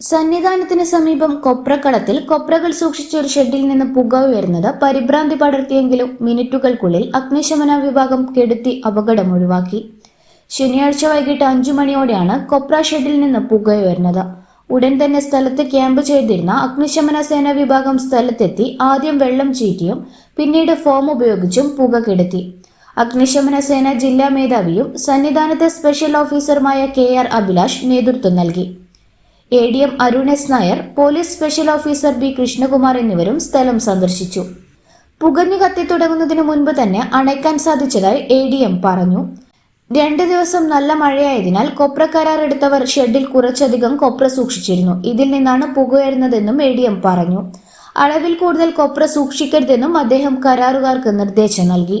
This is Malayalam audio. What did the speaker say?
സന്നിധാനത്തിന് സമീപം കൊപ്രക്കളത്തിൽ കൊപ്രകൾ സൂക്ഷിച്ച ഒരു ഷെഡിൽ നിന്ന് പുക ഉയർന്നത് പരിഭ്രാന്തി പടർത്തിയെങ്കിലും മിനിറ്റുകൾക്കുള്ളിൽ അഗ്നിശമന വിഭാഗം കെടുത്തി അപകടം ഒഴിവാക്കി. ശനിയാഴ്ച വൈകിട്ട് അഞ്ചു മണിയോടെയാണ് കൊപ്ര ഷെഡിൽ നിന്ന് പുക ഉയർന്നത് ഉടൻ തന്നെ സ്ഥലത്ത് ക്യാമ്പ് ചെയ്തിരുന്ന അഗ്നിശമന സേന വിഭാഗം സ്ഥലത്തെത്തി ആദ്യം വെള്ളം ചീറ്റിയും പിന്നീട് ഫോം ഉപയോഗിച്ചും പുക കെടുത്തി. അഗ്നിശമന സേന ജില്ലാ മേധാവിയും സന്നിധാനത്തെ സ്പെഷ്യൽ ഓഫീസറുമായ കെ ആർ അഭിലാഷ് നേതൃത്വം നൽകി. A D M Arun S Nair police special officer B Krishnakumar എന്നിവരും സ്ഥലം സന്ദർശിച്ചു. പുകഞ്ഞു കത്തിത്തുടങ്ങുന്നതിന് മുൻപ് തന്നെ അണയ്ക്കാൻ സാധിച്ചതായി എ ഡി എം പറഞ്ഞു. രണ്ട് ദിവസം നല്ല മഴയായതിനാൽ കൊപ്ര കരാർ എടുത്തവർ ഷെഡിൽ കുറച്ചധികം കൊപ്ര സൂക്ഷിച്ചിരുന്നു. ഇതിൽ നിന്നാണ് പുകയരുന്നതെന്നും എ ഡി എം പറഞ്ഞു. അളവിൽ കൂടുതൽ കൊപ്ര സൂക്ഷിക്കരുതെന്നും അദ്ദേഹം കരാറുകാർക്ക് നിർദ്ദേശം നൽകി.